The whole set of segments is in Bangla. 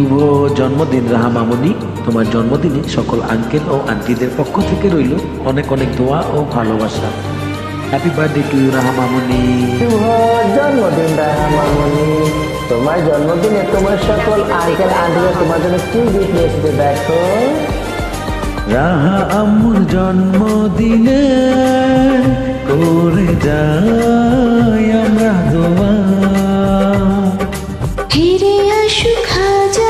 শুভ জন্মদিন রাহা মামুনি তোমার জন্মদিনে সকল আঙ্কেল ও আন্টিদের পক্ষ থেকে রইল অনেক অনেক দোয়া ও ভালোবাসা। হ্যাপি বার্থডে টু রাহা মামুনি শুভ জন্মদিন রাহামামনি তোমার জন্মদিনে তোমার সকল আঙ্কেল আন্টিরা তোমার জন্য কি গিফট নিয়ে এসেছে দেখো। রাহা আম্মুর জন্মদিনে করে যাই আমরা দোয়া। ফিরে আসুক হাজার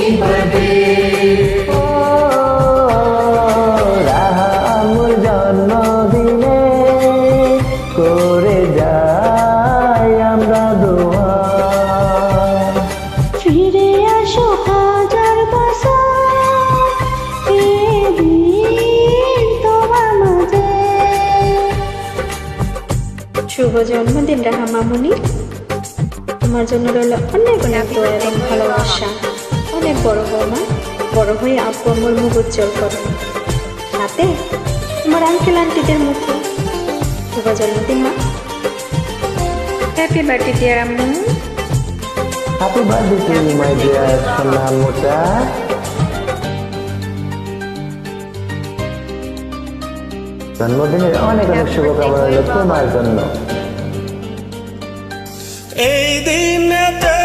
শুভ জন্মদিন রাহা মামুনি তোমার জন্য রইল অনেক অনেক দোয়া এবং ভালোবাসা। অনেক বড় বৌমা, বড় হয়ে আপু আমার মুখ উজ্জ্বল করো। সাথে তোমার আঙ্কেল আন্টিদের মুখে শুভ জন্মদিন মা। হ্যাপি বার্থডে ডিয়ার আম্মু। Happy birthday to you my dear সোনা মোটা জন্মদিনের অনেক অনেক শুভকামনা রইল তোমার জন্য। এই দিনেতে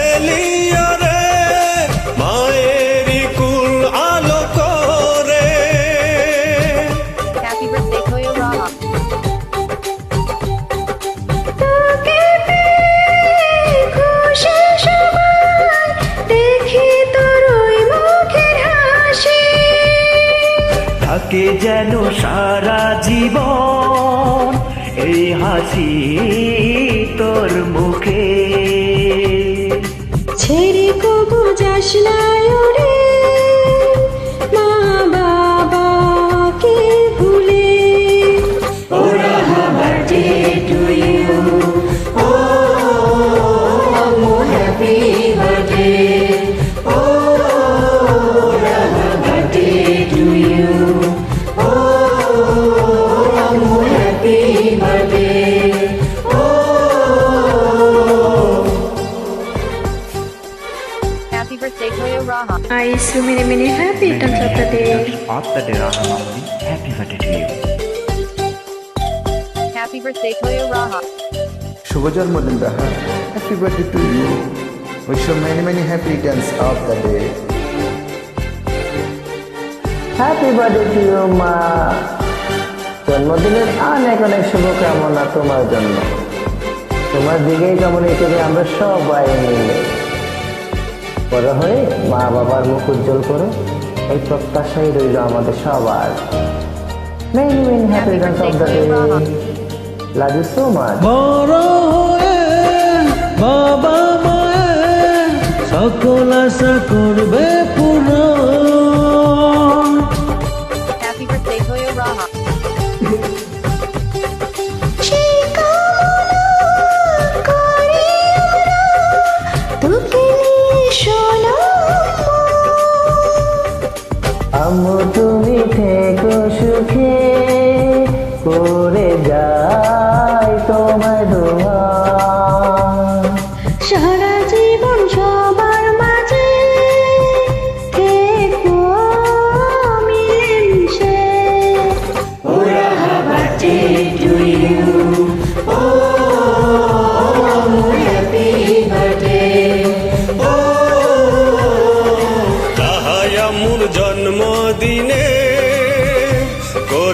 এলিও রে মায়েরই কুল আলো করে থাকে যেন সারা জীবন এই হাসি তোর মুখে। ছেড়ে কবু যাস না। শুভ জন্মদিন many many happy returns of the day happy birthday to you মা জন্মদিনের অনেক অনেক শুভকামনা তোমার জন্য। তোমার দিকেই কেমন এই করে আমরা সবাই মিলে। বড় হয়ে মা বাবার মুখ উজ্জ্বল করো এই প্রত্যাশাই রইল আমাদের সবার। Many many happy returns of the day love you so much বড় হয়ে বাবা মায়ের সকল আশা করবে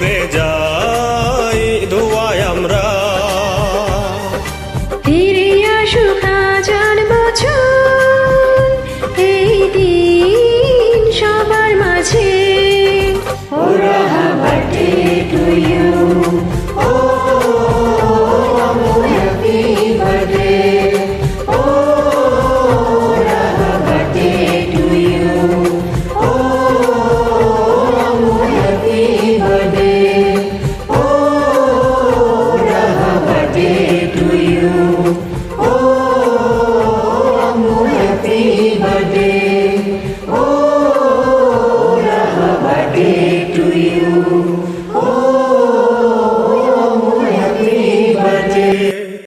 করে যাই ধোয়াই আমরা। ফিরে আসুক হাজার বছর এই দিন সবার মাঝে। ওরা